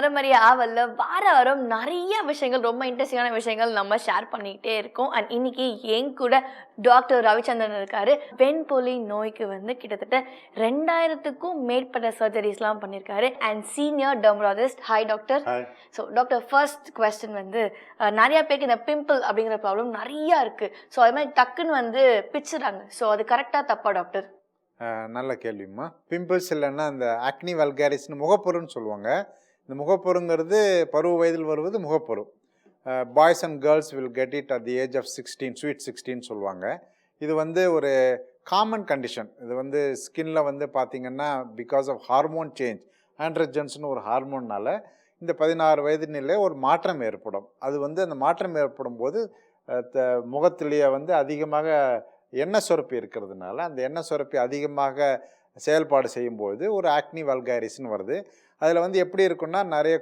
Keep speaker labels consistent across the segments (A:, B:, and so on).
A: நரமறிய ஆவல்ல வார வாரம் நிறைய விஷயங்கள் ரொம்ப இன்ட்ரெஸ்டிங்கான விஷயங்கள் நம்ம ஷேர் பண்ணிக்கிட்டே இருக்கோம். அண்ட் இன்னைக்கு என் கூட டாக்டர் ரவிச்சந்திரன் இருக்காரு. வெண்பொலி நோய்க்கு வந்து கிட்டத்தட்ட ரெண்டாயிரத்துக்கும் மேற்பட்ட சர்ஜரிஸ்லாம் பண்ணியிருக்காரு and senior dermatologist hi doctor. So doctor first question வந்து நிறைய பேருக்கு இந்த பிம்பிள் அப்படிங்கிற ப்ராப்ளம் நிறையா இருக்குது ஸோ அது மாதிரி டக்குன்னு வந்து பிச்சுறாங்க. ஸோ அது கரெக்டாக தப்பா டாக்டர்
B: நல்ல கேள்விம்மா. பிம்பிள்ஸ் இல்லைன்னா இந்த ஆக்னி வல்காரிஸ்னு முகப்பொருன்னு சொல்லுவாங்க. இந்த முகப்பொருங்கிறது பருவ வயதில் வருவது முகப்பொரு. Boys and girls will get it at the age of sixteen sweet sixteen சொல்லுவாங்க. இது வந்து ஒரு காமன் கண்டிஷன் இது வந்து ஸ்கின்ல வந்து பார்த்தீங்கன்னா பிகாஸ் ஆஃப் ஹார்மோன் சேஞ்ச் ஆண்ட்ரஜன்ஸ்னு ஒரு ஹார்மோன்னால் இந்த பதினாறு வயதினிலே ஒரு மாற்றம் ஏற்படும். அது வந்து அந்த மாற்றம் ஏற்படும் போது த- முகத்திலேயே வந்து அதிகமாக எண்ணெய் சுரப்பி இருக்கிறதுனால அந்த எண்ணெய் சுரப்பி அதிகமாக செயல்பாடு செய்யும்போது ஒரு ஆக்னி வல்காரிஸ்னு வருது. அதில் வந்து எப்படி இருக்குன்னா நிறைய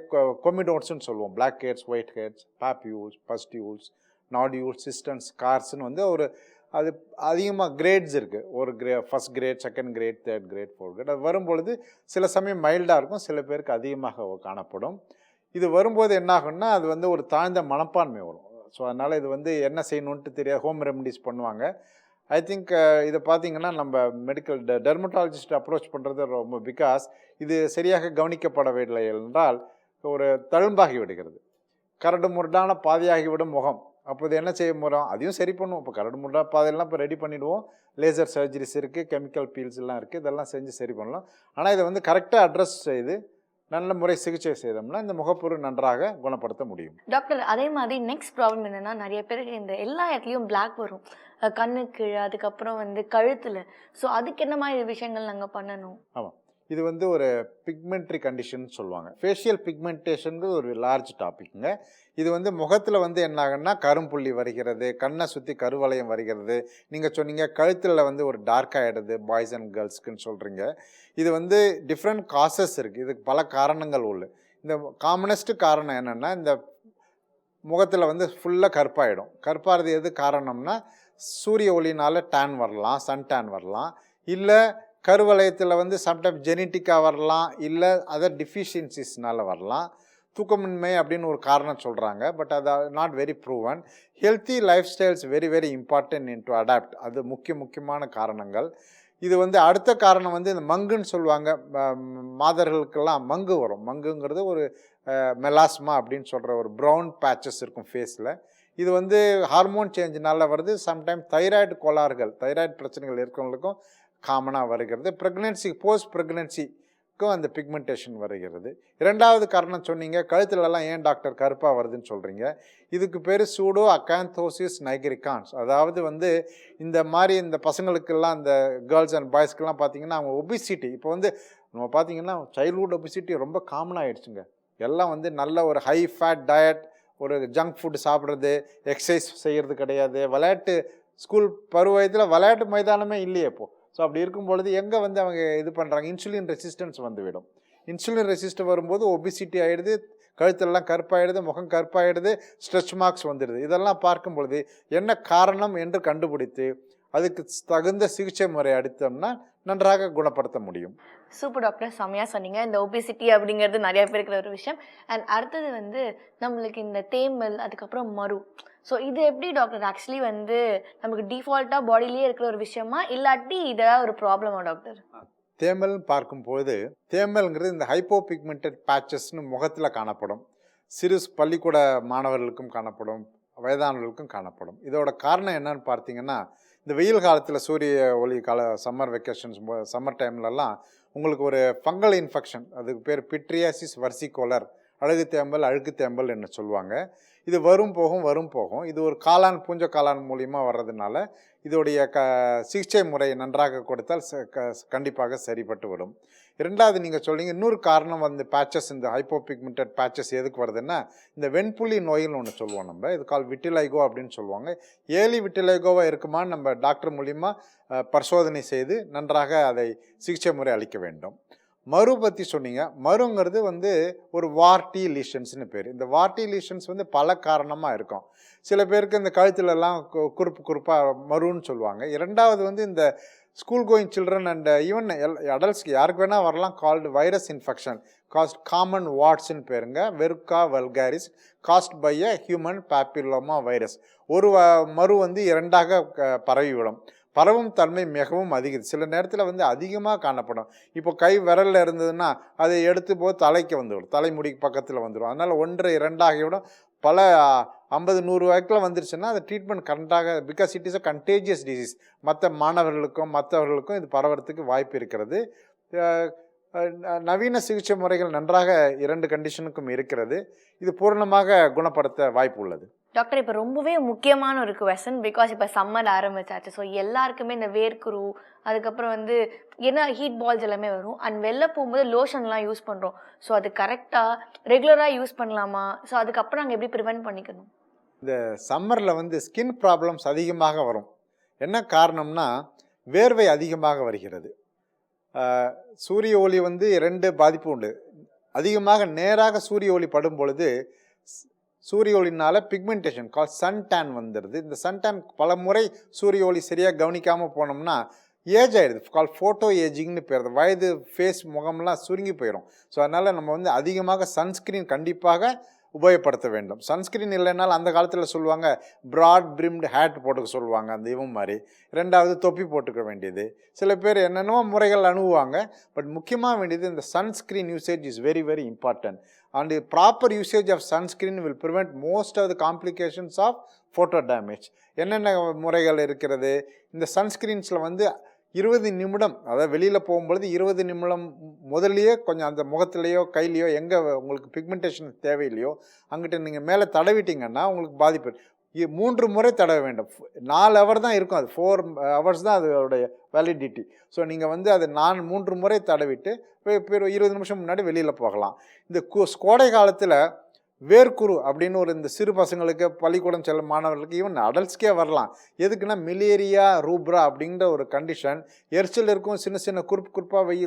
B: கொமிடோட்ஸ்னு சொல்லுவோம். Blackheads whiteheads papules pustules nodules cysts கார்ஸ்னு வந்து ஒரு அது அதிகமாக கிரேட்ஸ் இருக்குது ஒரு grey first grade second grade third grade fourth grade அது வரும்பொழுது சில சமயம் மைல்டாக இருக்கும் சில பேருக்கு அதிகமாக காணப்படும். இது வரும்போது என்னாகும்னா அது வந்து ஒரு தாழ்ந்த மனப்பான்மை வரும். ஸோ அதனால் இது வந்து என்ன செய்யணுன்ட்டு தெரியாது. ஹோம் ரெமடிஸ் பண்ணுவாங்க. ஐ திங்க் uh, இதை பார்த்தீங்கன்னா நம்ம மெடிக்கல் டெர்மட்டாலஜிஸ்ட் அப்ரோச் பண்ணுறது ரொம்ப பிகாஸ் இது சரியாக கவனிக்கப்படவில்லை என்றால் ஒரு தழும்பாகி விடுகிறது கரடு முரடான பாதையாகிவிடும் முகம். அப்போது என்ன செய்ய போகிறோம் அதையும் சரி பண்ணுவோம். இப்போ கரடு முரடா பாதையெல்லாம் இப்போ ரெடி பண்ணிவிடுவோம் லேசர் சர்ஜரிஸ் இருக்குது கெமிக்கல் பீல்ஸ் எல்லாம் இருக்குது இதெல்லாம் செஞ்சு சரி பண்ணலாம். ஆனால் இதை வந்து கரெக்டாக அட்ரஸ் செய்து நல்ல முறை சிகிச்சை செய்தோம்னா இந்த முகப்பொரு நன்றாக குணப்படுத்த முடியும்.
A: டாக்டர் அதே மாதிரி நெக்ஸ்ட் ப்ராப்ளம் என்னன்னா நிறைய பேருக்கு இந்த எல்லா இடத்துலையும் Black வரும். கண்ணு கீழே அதுக்கப்புறம் வந்து கழுத்தில். ஸோ அதுக்கு என்ன மாதிரி விஷயங்கள் நாங்கள் பண்ணணும்?
B: இது வந்து ஒரு பிக்மெண்ட்ரி கண்டிஷன் சொல்லுவாங்க. ஃபேஷியல் பிக்மெண்டேஷனுங்கிறது ஒரு லார்ஜ் டாபிக்ங்க இது வந்து முகத்தில் வந்து என்ன ஆகுன்னா கரும்புள்ளி வருகிறது கண்ணை சுற்றி கருவளையம் வருகிறது. நீங்கள் சொன்னீங்க கழுத்தில் வந்து ஒரு டார்க் ஆகிடுது பாய்ஸ் அண்ட் கேர்ள்ஸ்க்குன்னு சொல்கிறீங்க இது வந்து டிஃப்ரெண்ட் காசஸ் இருக்குது இதுக்கு பல காரணங்கள் உள்ள இந்த காமனஸ்ட் காரணம் என்னென்னா இந்த முகத்தில் வந்து ஃபுல்லாக கருப்பாயிடும். கருப்பாகிறது எது காரணம்னா சூரிய ஒளினால் டேன் வரலாம் சன் டேன் வரலாம். இல்லை கருவளையத்தில் வந்து சம்டைம் ஜெனட்டிக்காக வரலாம் இல்லை அதர் டிஃபிஷியன்சிஸ்னால வரலாம். தூக்கமின்மை அப்படின்னு ஒரு காரணம் சொல்கிறாங்க பட் அது not very proven healthy lifestyles very very important in to adopt அது முக்கிய முக்கியமான காரணங்கள். இது வந்து அடுத்த காரணம் வந்து இந்த மங்குன்னு சொல்லுவாங்க. மாதர்களுக்கெல்லாம் மங்கு வரும். மங்குங்கிறது ஒரு மெலாஸ்மா அப்படின்னு சொல்கிற ஒரு ப்ரௌன் பேச்சஸ் இருக்கும் ஃபேஸில் இது வந்து ஹார்மோன் சேஞ்சினால வருது. சம்டைம் தைராய்டு கோளாறுகள் தைராய்டு பிரச்சனைகள் இருக்கிறவங்களுக்கும் காமனாக வருகிறது. ப்ரெக்னென்சி போஸ்ட் ப்ரெக்னென்சிக்கும் அந்த பிக்மெண்டேஷன் வருகிறது. இரண்டாவது காரணம் சொன்னீங்க கழுத்துலலாம் ஏன் டாக்டர் கருப்பாக வருதுன்னு சொல்கிறீங்க இதுக்கு பேர் சூடோ அக்காந்தோசிஸ் நைகரிகான்ஸ் அதாவது வந்து இந்த மாதிரி இந்த பசங்களுக்கெல்லாம் இந்த கேர்ள்ஸ் அண்ட் பாய்ஸ்க்கெல்லாம் பார்த்தீங்கன்னா அவங்க ஒபிசிட்டி இப்போ வந்து நம்ம பார்த்தீங்கன்னா சைல்ட்ஹுட் ஒபிசிட்டி ரொம்ப காமன் ஆயிடுச்சுங்க. எல்லாம் வந்து நல்ல ஒரு ஹை ஃபேட் டயட் ஒரு ஜங்க் ஃபுட் சாப்பிட்றது எக்ஸசைஸ் செய்கிறது கிடையாது. விளையாட்டு ஸ்கூல் பருவ வயதில் விளையாட்டு மைதானமே இல்லையே இப்போது ஸோ அப்படி இருக்கும் பொழுது எங்கே வந்து அவங்க இது பண்ணுறாங்க இன்சுலின் ரெசிஸ்டன்ஸ் வந்துவிடும். இன்சுலின் ரெசிஸ்ட் வரும்போது ஒபிசிட்டி ஆகிடுது கழுத்தெல்லாம் கருப்பாயிடுது முகம் கருப்பாயிடுது ஸ்ட்ரெச் மார்க்ஸ் வந்துடுது. இதெல்லாம் பார்க்கும் பொழுது என்ன காரணம் என்று கண்டுபிடித்து அதுக்கு தகுந்த சிகிச்சை முறை அடித்தோம்னா நன்றாக குணப்படுத்த முடியும்.
A: சூப்பர் டாக்டர் செம்மையாக சொன்னீங்க. இந்த ஒபிசிட்டி அப்படிங்கிறது நிறைய பேருக்கு ஒரு விஷயம். அண்ட் அடுத்தது வந்து நம்மளுக்கு இந்த தேமல் அதுக்கப்புறம் மரு. ஸோ இது எப்படி டாக்டர் ஆக்சுவலி வந்து நமக்கு டிஃபால்ட்டாக பாடியிலே இருக்கிற ஒரு விஷயமா? இல்லாட்டி இதெல்லாம் ஒரு ப்ராப்ளமா டாக்டர்
B: தேமல் பார்க்கும்போது தேமல்ங்கிறது இந்த ஹைப்போ பிக்மெண்டட் பேச்சஸ்னு முகத்தில் காணப்படும். சிறு பள்ளிக்கூட மாணவர்களுக்கும் காணப்படும் வயதானவர்களுக்கும் காணப்படும். இதோட காரணம் என்னன்னு பார்த்தீங்கன்னா இந்த வெயில் காலத்தில் சூரிய ஒளி கால சம்மர் வெக்கேஷன்ஸ் சம்மர் டைம்லலாம் உங்களுக்கு ஒரு ஃபங்கல் இன்ஃபெக்ஷன் அதுக்கு பேர் பிட்ரியாசிஸ் வர்சிகோலர் அழகு தேம்பல் அழுக்கு தேம்பல் என்று சொல்லுவாங்க. இது வரும் போகும் வரும் போகும். இது ஒரு காளான் பூஞ்ச காளான் மூலியமாக வர்றதுனால இதோடைய க சிகிச்சை முறை நன்றாக கொடுத்தால் க- கண்டிப்பாக சரிப்பட்டு விடும். இரண்டாவது நீங்கள் சொல்றீங்க இன்னொரு காரணம் வந்து பேச்சஸ் இந்த ஹைப்போபிக்மெண்டட் பேச்சஸ் எதுக்கு வருதுன்னா இந்த வெண்புள்ளி நோயின்னு ஒன்று சொல்லுவோம் நம்ம. இது கால் விட்டிலைகோ அப்படின்னு சொல்லுவாங்க. ஏலி விட்டிலைகோவாக இருக்குமான்னு நம்ம டாக்டர் மூலிமா பரிசோதனை செய்து நன்றாக அதை சிகிச்சை முறை அளிக்க வேண்டும். மறு பற்றி சொன்னீங்க. மருங்கிறது வந்து ஒரு வார்டி லீஷன்ஸ்னு பேர். இந்த வார்டி லீஷன்ஸ் வந்து பல காரணமாக இருக்கும். சில பேருக்கு இந்த கழுத்துலலாம் கு- குறுப்பு குறுப்பாக மருன்னு சொல்லுவாங்க. இரண்டாவது வந்து இந்த school going children and even அடல்ட்ஸ்க்கு யாருக்கு வேணால் வரலாம். Cold virus infection caused common வாட்ஸ்ன்னு பேருங்க. Verruca vulgaris caused by a human papilloma virus ஒரு வ- வந்து இரண்டாக க- பரவிவிடும். பரவும் தன்மை மிகவும் அதிகம். சில நேரத்தில் வந்து அதிகமாக காணப்படும். இப்போ கை விரலில் இருந்ததுன்னா அதை எடுத்து போது தலைக்கு வந்துவிடும். தலைமுடிக்கு பக்கத்தில் வந்துடும் அதனால் ஒன்று இரண்டாகிவிடும். பல ஐம்பது நூறு வந்துருச்சுன்னா அது ட்ரீட்மெண்ட் கரெக்டாக because it is a contagious disease மற்ற மாணவர்களுக்கும் மற்றவர்களுக்கும் இது பரவறதுக்கு வாய்ப்பு இருக்கிறது. ந- நவீன சிகிச்சை முறைகள் நன்றாக இரண்டு கண்டிஷனுக்கும் இருக்கிறது. இது பூரணமாக குணப்படுத்த வாய்ப்பு உள்ளது.
A: டாக்டர் இப்போ ரொம்பவே முக்கியமான ஒரு கொஷன் பிகாஸ் இப்போ சம்மர் ஆரம்பிச்சாச்சு. ஸோ எல்லாருக்குமே இந்த வேர்க்குரு அதுக்கப்புறம் வந்து என்ன ஹீட் பால்ஸ் எல்லாமே வரும். அண்ட் வெளில போகும்போது லோஷன்லாம் யூஸ் பண்ணுறோம் ஸோ அது கரெக்டாக ரெகுலராக யூஸ் பண்ணலாமா? ஸோ அதுக்கப்புறம் நாங்கள் எப்படி ப்ரிவென்ட் பண்ணிக்கணும்?
B: இந்த சம்மரில் வந்து ஸ்கின் ப்ராப்ளம்ஸ் அதிகமாக வரும். என்ன காரணம்னா வேர்வை அதிகமாக வருகிறது. சூரிய ஒளி வந்து ரெண்டு பாதிப்பு உண்டு. அதிகமாக நேராக சூரிய ஒளி படும் பொழுது சூரிய ஒளினால் பிக்மெண்டேஷன் கால் சன் டேன் வந்துடுது. இந்த சன் டேன் பல முறை சூரிய ஒளி சரியாக கவனிக்காமல் போனோம்னா ஏஜ் ஆயிடுது. கால் ஃபோட்டோ ஏஜிங்னு போயிடுது வயது ஃபேஸ் முகம்லாம் சுருங்கி போயிடும் ஸோ அதனால் நம்ம வந்து அதிகமாக சன்ஸ்கிரீன் கண்டிப்பாக உபயோகப்படுத்த வேண்டும். சன்ஸ்கிரீன் இல்லைனாலும் அந்த காலத்தில் சொல்லுவாங்க ப்ராட் பிரிம்டு ஹேட் போட்டுக்க சொல்லுவாங்க அந்த இவன் மாதிரி. ரெண்டாவது தொப்பி போட்டுக்க வேண்டியது. சில பேர் என்னென்னமோ முறைகள் அணுகுவாங்க பட் முக்கியமாக வேண்டியது இந்த sunscreen usage is very very important and proper usage of sunscreen will prevent most of the complications of photo damage என்னென்ன முறைகள் இருக்கிறது? இந்த சன்ஸ்கிரீன்ஸில் வந்து இருபது நிமிடம் அதாவது வெளியில் போகும்பொழுது இருபது நிமிடம் முதல்லையே கொஞ்சம் அந்த முகத்துலேயோ கையிலையோ எங்கே உங்களுக்கு பிக்மெண்டேஷன் தேவையில்லையோ அங்கிட்ட நீங்கள் மேலே தடவிட்டீங்கன்னா உங்களுக்கு பாதிப்பு. மூன்று முறை தடவ வேண்டும். நாலு ஹவர் தான் இருக்கும் அது. ஃபோர் ஹவர்ஸ் uh, தான் அதோடைய வேலிடிட்டி ஸோ நீங்கள் வந்து அது நான் மூன்று முறை தடவிட்டு இருபது நிமிஷம் முன்னாடி வெளியில் போகலாம். இந்த கோடை காலத்தில் வேர்க்குரு அப்படின்னு ஒரு இந்த சிறு பசங்களுக்கு பள்ளிக்கூடம் செல்லும் மாணவர்களுக்கு ஈவன் அடல்ட்ஸ்க்கே வரலாம். எதுக்குன்னா மிலேரியா ரூப்ரா அப்படிங்கிற ஒரு கண்டிஷன் எரிச்சல் இருக்கும் சின்ன சின்ன குறுப்பு குறுப்பாக வை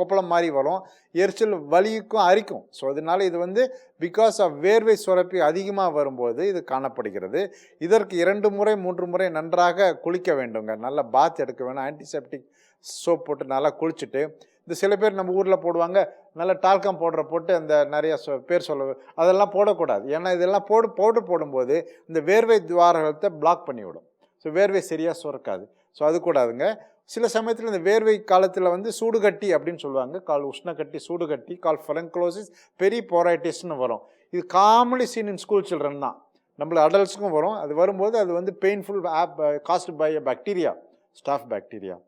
B: கொப்பளம் மாதிரி வரும். எரிச்சல் வலிக்கும் அரிக்கும். ஸோ அதனால இது வந்து பிகாஸ் ஆஃப் வேர்வை சுரப்பி அதிகமாக வரும்போது இது காணப்படுகிறது. இதற்கு இரண்டு முறை மூன்று முறை நன்றாக குளிக்க வேண்டுங்க. நல்லா பாத் எடுக்க வேணும். ஆன்டிசெப்டிக் சோப் போட்டு நல்லா குளிச்சுட்டு இந்த சில பேர் நம்ம ஊரில் போடுவாங்க. நல்லா டால்கம் பவுடரை போட்டு அந்த நிறையா சொ பேர் சொல்ல அதெல்லாம் போடக்கூடாது. ஏன்னா இதெல்லாம் போடு பவுடர் போடும்போது இந்த வேர்வை துவாரத்தை பிளாக் பண்ணிவிடும். ஸோ வேர்வை சரியாக சுரக்காது. ஸோ அது கூடாதுங்க. சில சமயத்தில் இந்த வேர்வை காலத்தில் வந்து சூடுகட்டி அப்படின்னு சொல்லுவாங்க. கால் உஷ்ணக்கட்டி சூடுகட்டி கால் ஃபெலங்க்ளோசிஸ் பெரிய போரைட்டிஸ்னு வரும். இது commonly seen in school children தான். நம்மள அடல்ட்ஸுக்கும் வரும். அது வரும்போது அது வந்து painful of caused by bacteria staph bacteria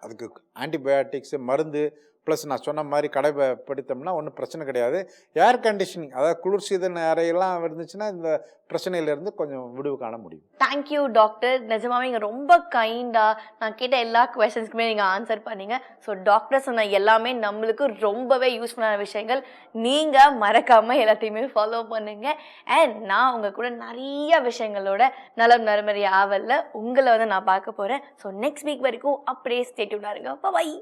B: அதுக்கு ஆன்டிபயோட்டிக்ஸு மருந்து ப்ளஸ் நான் சொன்ன மாதிரி கடைப்படுத்தோம்னா ஒன்றும் பிரச்சனை கிடையாது. ஏர் கண்டிஷனிங் அதாவது குளிர்சீதன அறையெல்லாம் இருந்துச்சுன்னா இந்த பிரச்சனையிலேருந்து கொஞ்சம் விடுவு காண முடியும்.
A: தேங்க்யூ டாக்டர் நிஜமாவே நீங்கள் ரொம்ப கைண்டாக நான் கேட்ட எல்லா கொஷின்ஸ்க்குமே நீங்கள் ஆன்சர் பண்ணீங்க. ஸோ டாக்டர் சொன்ன எல்லாமே நம்மளுக்கு ரொம்பவே யூஸ்ஃபுல்லான விஷயங்கள். நீங்கள் மறக்காமல் எல்லாத்தையுமே ஃபாலோ பண்ணுங்கள் அண்ட் நான் உங்கள் கூட நிறைய விஷயங்களோட நலம் நறுமறை ஆவலில் உங்களை வந்து நான் பார்க்க போகிறேன் ஸோ நெக்ஸ்ட் வீக் வரைக்கும் அப்படியே ஸ்டேட்யூனாக இருங்க. பாய்